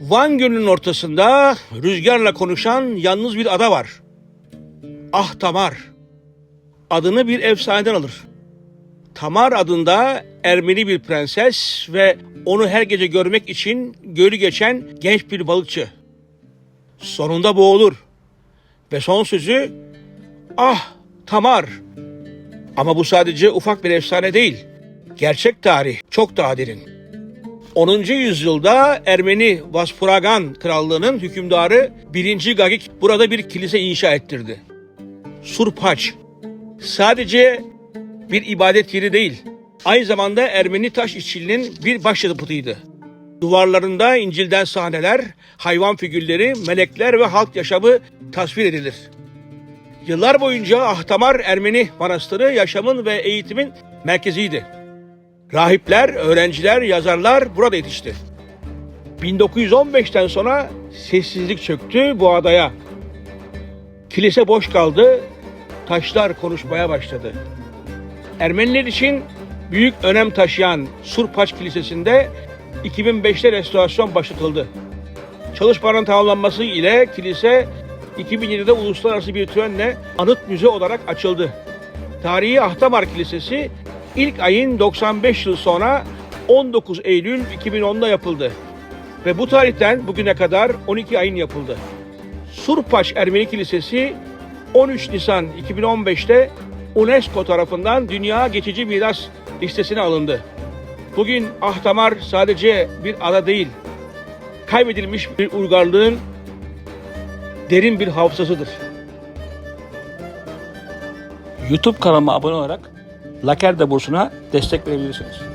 Van Gölü'nün ortasında rüzgarla konuşan yalnız bir ada var. Ah Tamar. Adını bir efsaneden alır. Tamar adında Ermeni bir prenses ve onu her gece görmek için gölü geçen genç bir balıkçı. Sonunda boğulur. Ve son sözü ah Tamar. Ama bu sadece ufak bir efsane değil. Gerçek tarih çok daha derin. 10. yüzyılda Ermeni Vaspuragan Krallığı'nın hükümdarı 1. Gagik burada bir kilise inşa ettirdi. Surpaç. Sadece bir ibadet yeri değil, aynı zamanda Ermeni taş işçiliğinin bir başyapıtıydı. Duvarlarında İncil'den sahneler, hayvan figürleri, melekler ve halk yaşamı tasvir edilir. Yıllar boyunca Ahtamar Ermeni Manastırı yaşamın ve eğitimin merkeziydi. Rahipler, öğrenciler, yazarlar burada yetişti. 1915'ten sonra sessizlik çöktü bu adaya. Kilise boş kaldı, taşlar konuşmaya başladı. Ermeniler için büyük önem taşıyan Surpaç Kilisesi'nde 2005'te restorasyon başlatıldı. Çalışmanın tamamlanması ile kilise 2007'de uluslararası bir törenle anıt müze olarak açıldı. Tarihi Ahtamar Kilisesi ilk ayın 95 yıl sonra 19 Eylül 2010'da yapıldı. Ve bu tarihten bugüne kadar 12 ayın yapıldı. Surpaç Ermeni Kilisesi 13 Nisan 2015'te UNESCO tarafından Dünya Geçici Miras listesine alındı. Bugün Ahtamar sadece bir ada değil, kaybedilmiş bir uygarlığın derin bir hafızasıdır. YouTube kanalıma abone olarak Lakerda bursuna destek verebilirsiniz.